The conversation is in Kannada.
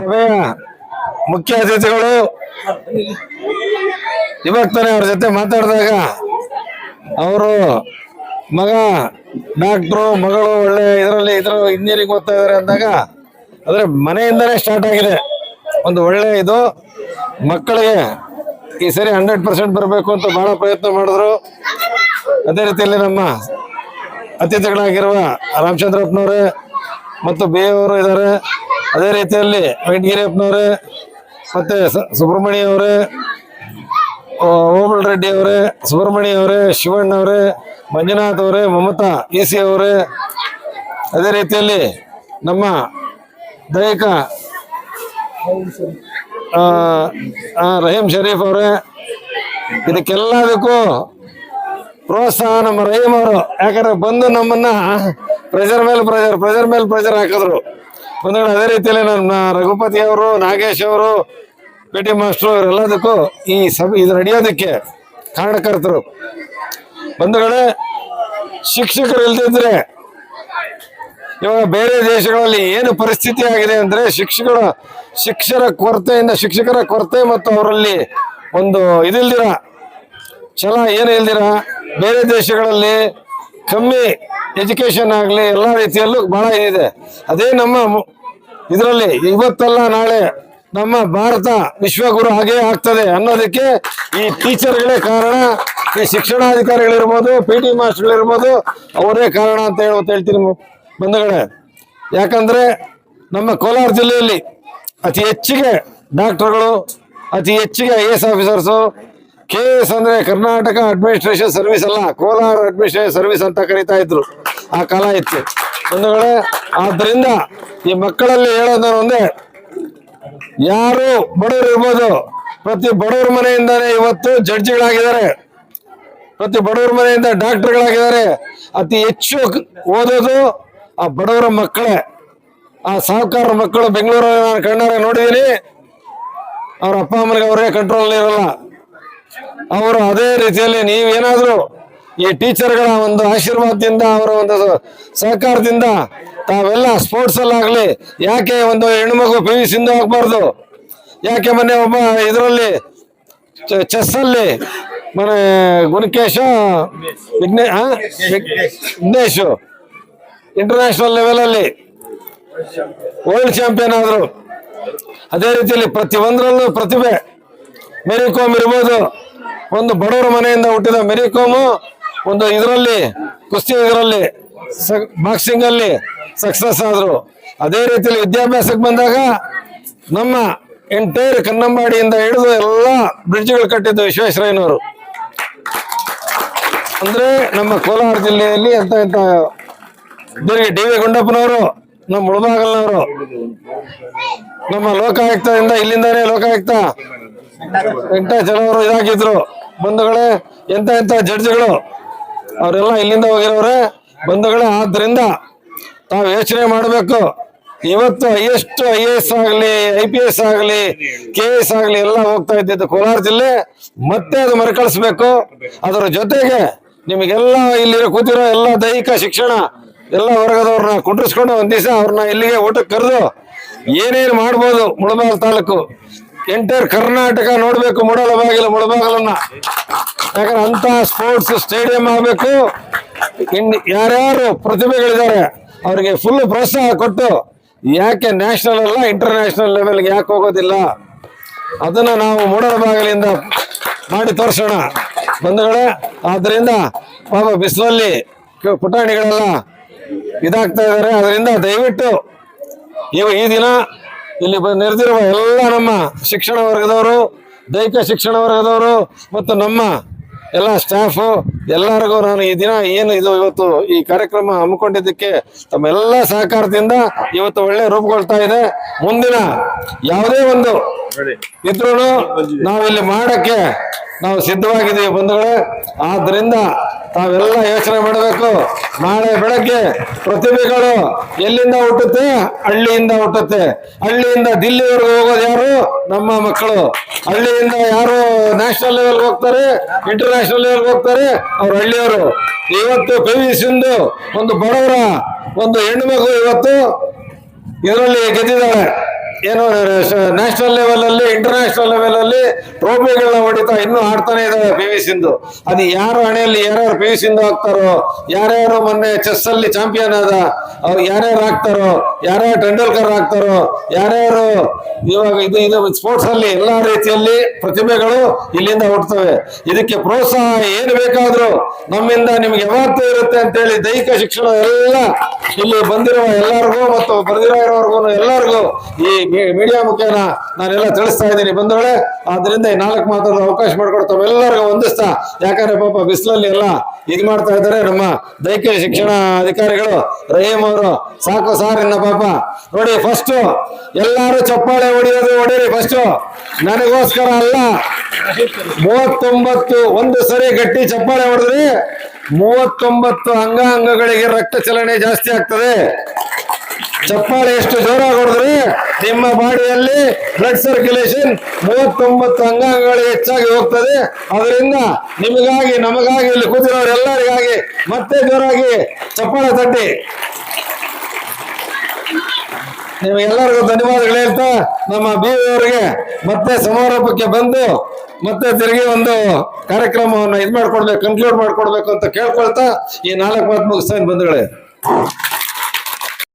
ಸಭೆಯ ಮುಖ್ಯ ಅತಿಥಿಗಳು ಇವಾಗ ತಾನೇ ಅವ್ರ ಜೊತೆ ಮಾತಾಡಿದಾಗ ಅವರು ಮಗ ಡಾಕ್ಟ್ರು, ಮಗಳು ಒಳ್ಳೆ ಇದರಲ್ಲಿ ಇದ್ರ ಇಂಜಿನಿಯರಿಂಗ್ ಓದ್ತಾ ಇದಾರೆ ಅಂದಾಗ ಅಂದ್ರೆ ಮನೆಯಿಂದನೇ ಸ್ಟಾರ್ಟ್ ಆಗಿದೆ. ಒಂದು ಒಳ್ಳೆ ಇದು. ಮಕ್ಕಳಿಗೆ ಈ ಸರಿ ಹಂಡ್ರೆಡ್ ಪರ್ಸೆಂಟ್ ಬರಬೇಕು ಅಂತ ಬಹಳ ಪ್ರಯತ್ನ ಮಾಡಿದ್ರು. ಅದೇ ರೀತಿಯಲ್ಲಿ ನಮ್ಮ ಅತಿಥಿಗಳಾಗಿರುವ ರಾಮಚಂದ್ರಪ್ಪನವರೇ ಮತ್ತು ಬಿ ಅವರು ಇದ್ದಾರೆ. ಅದೇ ರೀತಿಯಲ್ಲಿ ವೆಂಕಟಗಿರಿಯಪ್ಪನವರೇ ಮತ್ತೆ ಸುಬ್ರಹ್ಮಣ್ಯ ಅವರೇ ಓಮಲ್ ರೆಡ್ಡಿ ಅವರೇ ಸುಬ್ರಹ್ಮಣ್ಯ ಅವರೇ ಶಿವಣ್ಣ ಮಂಜುನಾಥ್ ಅವರೇ ಮಮತಾ ಎ ಸಿ ಅವರೇ ಅದೇ ರೀತಿಯಲ್ಲಿ ನಮ್ಮ ದೈಹಿಕ ರಹೀಂ ಶರೀಫ್ ಅವರೇ, ಇದಕ್ಕೆಲ್ಲದಕ್ಕೂ ಪ್ರೋತ್ಸಾಹ ನಮ್ಮ ರಹೀಂ ಅವರು. ಯಾಕಂದ್ರೆ ಬಂದು ನಮ್ಮನ್ನ ಪ್ರೆಷರ್ ಮೇಲೆ ಪ್ರೆಜರ್ ಪ್ರೆಷರ್ ಮೇಲೆ ಪ್ರೆಷರ್ ಹಾಕಿದ್ರು. ಬಂಧುಗಳು ಅದೇ ರೀತಿಯಲ್ಲಿ ನಮ್ಮ ರಘುಪತಿ ಅವರು, ನಾಗೇಶ್ ಅವರು, ಪಿ ಟಿ ಮಾಸ್ಟ್ರು ಇವರೆಲ್ಲದಕ್ಕೂ ಈ ಸಭೆ ಇದು ನಡೆಯೋದಕ್ಕೆ ಕಾರಣಕರ್ತರು. ಬಂಧುಗಳೇ ಶಿಕ್ಷಕರು ಇಲ್ದಿದ್ರೆ ಇವಾಗ ಬೇರೆ ದೇಶಗಳಲ್ಲಿ ಏನು ಪರಿಸ್ಥಿತಿ ಆಗಿದೆ ಅಂದ್ರೆ ಶಿಕ್ಷಕರ ಶಿಕ್ಷರ ಕೊರತೆಯಿಂದ ಶಿಕ್ಷಕರ ಕೊರತೆ ಮತ್ತು ಅವರಲ್ಲಿ ಒಂದು ಇದಿಲ್ದಿರ ಛಲ ಏನು ಇಲ್ದಿರ ಬೇರೆ ದೇಶಗಳಲ್ಲಿ ಕಮ್ಮಿ ಎಜುಕೇಶನ್ ಆಗಲಿ ಎಲ್ಲ ರೀತಿಯಲ್ಲೂ ಬಹಳ ಇದೆ ಅದೇ ನಮ್ಮ ಇದರಲ್ಲಿ ಇವತ್ತಲ್ಲ ನಾಳೆ ನಮ್ಮ ಭಾರತ ವಿಶ್ವಗುರು ಹಾಗೆ ಆಗ್ತದೆ ಅನ್ನೋದಕ್ಕೆ ಈ ಟೀಚರ್ಗಳೇ ಕಾರಣ. ಈ ಶಿಕ್ಷಣಾಧಿಕಾರಿಗಳಿರ್ಬೋದು ಪಿ ಟಿ ಮಾಸ್ಟರ್ಗಳಿರ್ಬೋದು, ಅವರೇ ಕಾರಣ ಅಂತ ಹೇಳಿ ಹೇಳ್ತೀನಿ ಬಂಧುಗಳೇ. ಯಾಕಂದ್ರೆ ನಮ್ಮ ಕೋಲಾರ ಜಿಲ್ಲೆಯಲ್ಲಿ ಅತಿ ಹೆಚ್ಚಿಗೆ ಡಾಕ್ಟರ್ಗಳು, ಅತಿ ಹೆಚ್ಚಿಗೆ I S officers K S ಅಂದ್ರೆ ಕರ್ನಾಟಕ ಅಡ್ಮಿನಿಸ್ಟ್ರೇಷನ್ ಸರ್ವಿಸ್ ಅಲ್ಲ, ಕೋಲಾರ ಅಡ್ಮಿನಿಸ್ಟ್ರೇಷನ್ ಸರ್ವಿಸ್ ಅಂತ ಕರಿತಾ ಇದ್ರು. ಆ ಕಾಲ ಇತ್ತು. ಬಂಧುಗಳೇ ಆದ್ರಿಂದ ಈ ಮಕ್ಕಳಲ್ಲಿ ಹೇಳೋದು ಒಂದೇ ಯಾರು ಬಡವರು ಇರ್ಬೋದು, ಪ್ರತಿ ಬಡವ್ರ ಮನೆಯಿಂದಾನೇ ಇವತ್ತು ಜಡ್ಜ್ಗಳಾಗಿದ್ದಾರೆ. ಪ್ರತಿ ಬಡವ್ರ ಮನೆಯಿಂದ ಡಾಕ್ಟರ್ಗಳಾಗಿದ್ದಾರೆ. ಅತಿ ಹೆಚ್ಚು ಓದೋದು ಆ ಬಡವರ ಮಕ್ಕಳೇ. ಆ ಸಾಹುಕಾರ ಮಕ್ಕಳು ಬೆಂಗಳೂರಲ್ಲಿ ನಾನು ಕಣ್ಣಾರೆ ನೋಡಿದ್ದೀನಿ ಅವ್ರ ಅಪ್ಪ ಅಮ್ಮನಿಗೆ ಅವರೇ ಕಂಟ್ರೋಲ್ ಇರಲ್ಲ. ಅವರು ಅದೇ ರೀತಿಯಲ್ಲಿ ನೀವೇನಾದ್ರೂ ಈ ಟೀಚರ್ಗಳ ಒಂದು ಆಶೀರ್ವಾದದಿಂದ, ಅವರ ಒಂದು ಸಹಕಾರದಿಂದ ತಾವೆಲ್ಲ ಸ್ಪೋರ್ಟ್ಸ್ ಅಲ್ಲಾಗ್ಲಿ ಯಾಕೆ ಒಂದು ಹೆಣ್ಮಗು ಪಿ ವಿ ಸಿಂಧು ಆಗ್ಬಾರ್ದು? ಯಾಕೆ ಮೊನ್ನೆ ಒಬ್ಬ ಇದರಲ್ಲಿ ಚೆಸ್ ಅಲ್ಲಿ ಮನೆ ಗುಣಕೇಶ, ವಿಘ್ನೇ ವಿಘ್ನೇಶ್ ಇಂಟರ್ನ್ಯಾಷನಲ್ ಲೆವೆಲ್ ಅಲ್ಲಿ ವರ್ಲ್ಡ್ ಚಾಂಪಿಯನ್ ಆದ್ರು. ಅದೇ ರೀತಿಯಲ್ಲಿ ಪ್ರತಿ ಒಂದರಲ್ಲೂ ಪ್ರತಿಭೆ ಮೆರಿಕೋಮ್ ಇರ್ಬೋದು. ಒಂದು ಬಡವರ ಮನೆಯಿಂದ ಹುಟ್ಟಿದ ಮೇರಿ ಕೋಮು ಒಂದು ಇದರಲ್ಲಿ, ಕುಸ್ತಿ ಇದರಲ್ಲಿ ಬಾಕ್ಸಿಂಗ್ ಅಲ್ಲಿ ಸಕ್ಸಸ್ ಆದ್ರು. ಅದೇ ರೀತಿಯಲ್ಲಿ ವಿದ್ಯಾಭ್ಯಾಸಕ್ಕೆ ಬಂದಾಗ ನಮ್ಮ ಎಂಟೈರ್ ಕನ್ನಂಬಾಡಿಯಿಂದ ಹಿಡಿದು ಎಲ್ಲ ಬ್ರಿಡ್ಜ್ಗಳು ಕಟ್ಟಿದ್ದು ವಿಶ್ವೇಶ್ವರಯ್ಯನವರು. ಅಂದ್ರೆ ನಮ್ಮ ಕೋಲಾರ ಜಿಲ್ಲೆಯಲ್ಲಿ ಅಂತ ಇದ್ದರಿಗೆ ಡಿ ವಿ ಗುಂಡಪ್ಪನವರು, ನಮ್ಮ ಮುಳಬಾಗಲ್ನವರು, ನಮ್ಮ ಲೋಕಾಯುಕ್ತದಿಂದ ಇಲ್ಲಿಂದಾನೇ ಲೋಕಾಯುಕ್ತ. ವೆಂಕಟಾಚಲವರು ಇದಾಗಿದ್ರು. ಬಂಧುಗಳೇ, ಎಂತ ಎಂತ ಜಡ್ಜ್ಗಳು. ಅವರೆಲ್ಲ ಇಲ್ಲಿಂದ ಹೋಗಿರೋರೆ, ಬಂಧುಗಳೇ, ಆದ್ರಿಂದ ತಾವು ಯೋಚನೆ ಮಾಡಬೇಕು. ಇವತ್ತು ಹೈಯೆಸ್ಟ್ ಐ ಎ ಎಸ್ ಆಗಲಿ, ಐ ಪಿ ಎಸ್ ಆಗಲಿ, ಕೆ ಎಸ್ ಆಗಲಿ ಎಲ್ಲ ಹೋಗ್ತಾ ಇದ್ದಿದ್ದು ಕೋಲಾರ ಜಿಲ್ಲೆ. ಮತ್ತೆ ಅದು ಮರುಕಳಿಸ್ಬೇಕು. ಅದರ ಜೊತೆಗೆ ನಿಮಗೆಲ್ಲ ಇಲ್ಲಿ ಕೂತಿರೋ ಎಲ್ಲ ದೈಹಿಕ ಶಿಕ್ಷಣ, ಎಲ್ಲ ವರ್ಗದವ್ರನ್ನ ಕುಂಡ್ರಿಸ್ಕೊಂಡು ಒಂದ್ ದಿವಸ ಅವ್ರನ್ನ ಇಲ್ಲಿಗೆ ಊಟಕ್ಕೆ ಕರೆದು ಏನೇನು ಮಾಡ್ಬೋದು ಮುಳಬಾಗಿಲು ತಾಲೂಕು. ಎಂಟೈರ್ ಕರ್ನಾಟಕ ನೋಡ್ಬೇಕು ಮೊಡಲ ಬಾಗಿಲು ಮುಳಬಾಗಿಲನ್ನ ಯಾಕಂದ್ರೆ ಅಂತ ಸ್ಪೋರ್ಟ್ಸ್ ಸ್ಟೇಡಿಯಂ ಆಗಬೇಕು. ಇನ್ ಯಾರ್ಯಾರು ಪ್ರತಿಭೆಗಳಿದ್ದಾರೆ, ಅವರಿಗೆ ಫುಲ್ ಪ್ರೋತ್ಸಾಹ ಕೊಟ್ಟು, ಯಾಕೆ ನ್ಯಾಷನಲ್ ಅಲ್ಲ ಇಂಟರ್ನ್ಯಾಷನಲ್ ಲೆವೆಲ್ಗೆ ಯಾಕೆ ಹೋಗೋದಿಲ್ಲ? ಅದನ್ನ ನಾವು ಮೂಡಲ ಬಾಗಿಲಿಂದ ಮಾಡಿ ತೋರಿಸೋಣ. ಬಂಧುಗಳ, ಆದ್ದರಿಂದ ಪಾಪ ಬಿಸಿಲಲ್ಲಿ ಪುಟಾಣಿಗಳೆಲ್ಲ ಇದಾಗ್ತಾ ಇದ್ದಾರೆ. ಅದರಿಂದ ದಯವಿಟ್ಟು, ಇವ ಈ ದಿನ ಇಲ್ಲಿ ನೆರೆದಿರುವ ಎಲ್ಲ ನಮ್ಮ ಶಿಕ್ಷಣ ವರ್ಗದವರು, ದೈಹಿಕ ಶಿಕ್ಷಣ ವರ್ಗದವರು ಮತ್ತು ನಮ್ಮ ಎಲ್ಲ ಸ್ಟಾಫು ಎಲ್ಲರಿಗೂ ನಾನು ಈ ದಿನ ಏನು ಇದು ಇವತ್ತು ಈ ಕಾರ್ಯಕ್ರಮ ಹಮ್ಮಿಕೊಂಡಿದ್ದಕ್ಕೆ ತಮ್ಮೆಲ್ಲ ಸಹಕಾರದಿಂದ ಇವತ್ತು ಒಳ್ಳೆ ರೂಪುಗೊಳ್ತಾ ಇದೆ. ಮುಂದಿನ ಯಾವುದೇ ಒಂದು ಇದ್ರೂ ನಾವಿಲ್ಲಿ ಮಾಡಕ್ಕೆ ನಾವು ಸಿದ್ಧವಾಗಿದ್ದೀವಿ ಬಂಧುಗಳೇ. ಆದ್ರಿಂದ ತಾವೆಲ್ಲ ಯೋಚನೆ ಮಾಡಬೇಕು. ನಾಳೆ ಬೆಳಗ್ಗೆ ಪ್ರತಿಭೆಗಳು ಎಲ್ಲಿಂದ ಹುಟ್ಟುತ್ತೆ? ಹಳ್ಳಿಯಿಂದ ಹುಟ್ಟುತ್ತೆ. ಹಳ್ಳಿಯಿಂದ ದಿಲ್ಲಿವರೆಗೂ ಹೋಗೋದು ಯಾರು? ನಮ್ಮ ಮಕ್ಕಳು. ಹಳ್ಳಿಯಿಂದ ಯಾರು ನ್ಯಾಷನಲ್ ಲೆವೆಲ್ಗೆ ಹೋಗ್ತಾರೆ? ಇಂಟರ್ನ್ಯಾಷನಲ್ ಲೆವೆಲ್ಗೆ ಹೋಗ್ತಾರೆ? ಅವ್ರು ಹಳ್ಳಿಯವರು. ಇವತ್ತು ಪಿ ಸಿಂಧು, ಒಂದು ಬಡವರ, ಒಂದು ಹೆಣ್ಣು ಮಗು ಇವತ್ತು ಇದರಲ್ಲಿ ಗೆದ್ದಿದ್ದಾಳೆ. ಏನು ನ್ಯಾಷನಲ್ ಲೆವೆಲ್ ಅಲ್ಲಿ ಇಂಟರ್ನ್ಯಾಷನಲ್ ಲೆವೆಲ್ ಅಲ್ಲಿ ಟ್ರೋಫಿಗಳನ್ನ ಹೊಡಿತಾ ಇನ್ನೂ ಆಡ್ತಾನೆ ಇದೆ ಪಿ ವಿ ಸಿಂಧು ಅದು ಯಾರು ಹಣೆಯಲ್ಲಿ ಯಾರ್ಯಾರು ಪಿ ವಿ ಸಿಂಧು ಆಗ್ತಾರೋ, ಯಾರ್ಯಾರು ಮೊನ್ನೆ ಚೆಸ್ ಅಲ್ಲಿ ಚಾಂಪಿಯನ್ ಆದ, ಅವ್ರು ಯಾರ್ಯಾರು ಆಗ್ತಾರೋ, ಯಾರ್ಯಾರು ಟೆಂಡೂಲ್ಕರ್ ಆಗ್ತಾರೋ, ಯಾರ್ಯಾರು ಇವಾಗ ಇದು ಇದು ಸ್ಪೋರ್ಟ್ಸ್ ಅಲ್ಲಿ ಎಲ್ಲಾ ರೀತಿಯಲ್ಲಿ ಪ್ರತಿಭೆಗಳು ಇಲ್ಲಿಂದ ಹುಟ್ಟುತ್ತವೆ ಇದಕ್ಕೆ ಪ್ರೋತ್ಸಾಹ ಏನು ಬೇಕಾದ್ರೂ ನಮ್ಮಿಂದ ನಿಮ್ಗೆ ಯಾವತ್ತು ಇರುತ್ತೆ ಅಂತ ಹೇಳಿ ದೈಹಿಕ ಶಿಕ್ಷಣ ಎಲ್ಲ ಇಲ್ಲಿ ಬಂದಿರುವ ಎಲ್ಲರಿಗೂ ಮತ್ತು ಬರೆದಿರೋರ್ಗು ಎಲ್ಲರಿಗೂ ಈ ಮೀಡಿಯಾ ಮುಖೇನ ನಾನೆಲ್ಲ ತಿಳಿಸ್ತಾ ಇದ್ದೀನಿ ಬಂದವಳೆ ಆದ್ರಿಂದ ಈ ನಾಲ್ಕು ಮಾತಾಡೋ ಅವಕಾಶ ಮಾಡ್ಕೊಡ್ತಾವೆ. ಎಲ್ಲರಿಗೂ ಹೊಂದಿಸ್ತಾ ಯಾಕಂದ್ರೆ ಪಾಪ ಬಿಸಿಲಲ್ಲಿ ಎಲ್ಲ ಇದು ಮಾಡ್ತಾ ಇದ್ದಾರೆ ನಮ್ಮ ದೈಹಿಕ ಶಿಕ್ಷಣ ಅಧಿಕಾರಿಗಳು. ರಹೀಮ್ ಅವರು, ಸಾಕು ಸಾರ್ ಇನ್ನ ಪಾಪ. ನೋಡಿ ಫಸ್ಟ್ ಎಲ್ಲಾರು ಚಪ್ಪಾಳೆ ಹೊಡಿಯೋದು ಹೊಡೀರಿ ಫಸ್ಟ್ ನನಗೋಸ್ಕರ ಅಲ್ಲ. ಮೂವತ್ತೊಂಬತ್ತು ಒಂದು ಸರಿ ಗಟ್ಟಿ ಚಪ್ಪಾಳೆ ಹೊಡೆದ್ರಿ. ಮೂವತ್ತೊಂಬತ್ತು ಅಂಗಾಂಗಗಳಿಗೆ ರಕ್ತ ಚಲನೆ ಜಾಸ್ತಿ ಆಗ್ತದೆ. ಚಪ್ಪಾಳೆ ಎಷ್ಟು ಜೋರಾಗಿ ಹೊಡೆದ್ರೆ? ನಿಮ್ಮ ಬಾಡಿಯಲ್ಲಿ ಬ್ಲಡ್ ಸರ್ಕ್ಯುಲೇಷನ್ ಮೂವತ್ತೊಂಬತ್ತು ಅಂಗಾಂಗಗಳು ಹೆಚ್ಚಾಗಿ ಹೋಗ್ತದೆ. ಅದರಿಂದ ನಿಮಗಾಗಿ, ನಮಗಾಗಿ ಇಲ್ಲಿ ಕೂತಿರೋರೆಲ್ಲರಿಗಾಗಿ ಮತ್ತೆ ಜೋರಾಗಿ ಚಪ್ಪಾಳೆ ತಟ್ಟಿ. ನಿಮಗೆಲ್ಲರಿಗೂ ಧನ್ಯವಾದಗಳು ಹೇಳ್ತಾ, ನಮ್ಮ ಬಿ ಅವರಿಗೆ ಮತ್ತೆ ಸಮಾರೋಪಕ್ಕೆ ಬಂದು ಮತ್ತೆ ತಿರುಗಿ ಒಂದು ಕಾರ್ಯಕ್ರಮವನ್ನು ಇದು ಮಾಡ್ಕೊಡ್ಬೇಕು ಕನ್ಕ್ಲೂಡ್ ಮಾಡ್ಕೊಡ್ಬೇಕು ಅಂತ ಕೇಳ್ಕೊಳ್ತಾ ಈ ನಾಲ್ಕು ಮಾತು ಮುಗಿಸ್ತೇನೆ ಬಂಧುಗಳೇ.